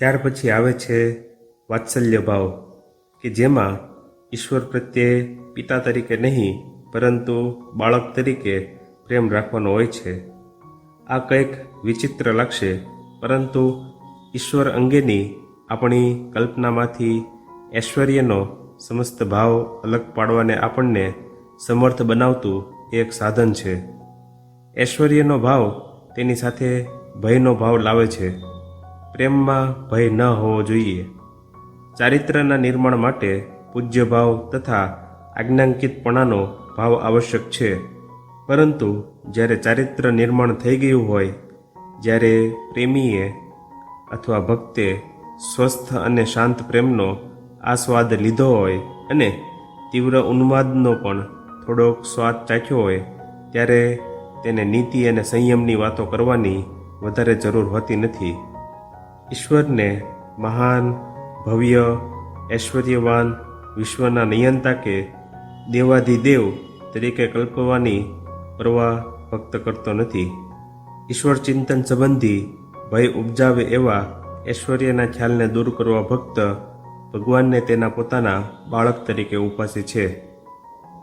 ત્યાર પછી આવે છે વાત્સલ્ય ભાવ, કે જેમાં ઈશ્વર પ્રત્યે પિતા તરીકે નહીં, પરંતુ બાળક તરીકે પ્રેમ રાખવાનો હોય છે. આ કંઈક વિચિત્ર લાગશે, પરંતુ ઈશ્વર અંગેની આપણી કલ્પનામાંથી ઐશ્વર્યનો સમસ્ત ભાવ અલગ પાડવાને આપણને સમર્થ બનાવતું એક સાધન છે. ઐશ્વર્યનો ભાવ તેની સાથે ભયનો ભાવ લાવે છે. પ્રેમમાં ભય ન હોવો જોઈએ. ચારિત્રના નિર્માણ માટે પૂજ્ય ભાવ તથા આજ્ઞાંકિતપણાનો ભાવ આવશ્યક છે. પરંતુ જ્યારે ચારિત્ર નિર્માણ થઈ ગયું હોય, જ્યારે પ્રેમીએ અથવા ભક્તે સ્વસ્થ અને શાંત પ્રેમનો આસ્વાદ લીધો હોય અને તીવ્ર ઉન્માદનો પણ થોડોક સ્વાદ ચાખ્યો હોય, ત્યારે તેને નીતિ અને સંયમની વાતો કરવાની વધારે જરૂર હોતી નથી. ઈશ્વરને મહાન, ભવ્ય, ઐશ્વર્યવાન, વિશ્વના નિયંતા કે દેવાધિદેવ તરીકે કલ્પવાની પરવા ભક્ત કરતો નથી. ઈશ્વર ચિંતન સંબંધી ભય ઉપજાવે એવા ઐશ્વર્યના ખ્યાલને દૂર કરવા ભક્ત ભગવાનને તેના પોતાના બાળક તરીકે ઉપાસે છે.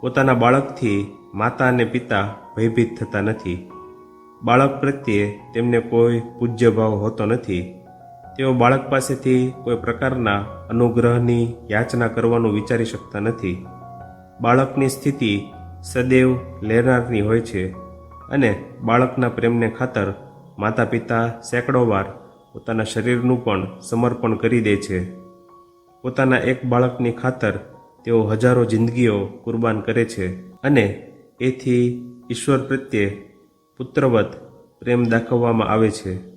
પોતાના બાળકથી માતા અને પિતા ભયભીત થતા નથી. બાળક પ્રત્યે તેમને કોઈ પૂજ્ય ભાવ હોતો નથી. તેઓ બાળક પાસેથી કોઈ પ્રકારના અનુગ્રહની યાચના કરવાનું વિચારી શકતા નથી. બાળકની સ્થિતિ સદૈવ લેનારની હોય છે અને બાળકના પ્રેમને ખાતર માતા પિતા સેંકડો વાર પોતાના શરીરનું પણ સમર્પણ કરી દે છે. પોતાના એક બાળકની ખાતર તેઓ હજારો જિંદગીઓ કુરબાન કરે છે અને એથી ઈશ્વર પ્રત્યે પુત્રવત પ્રેમ દાખવવામાં આવે છે.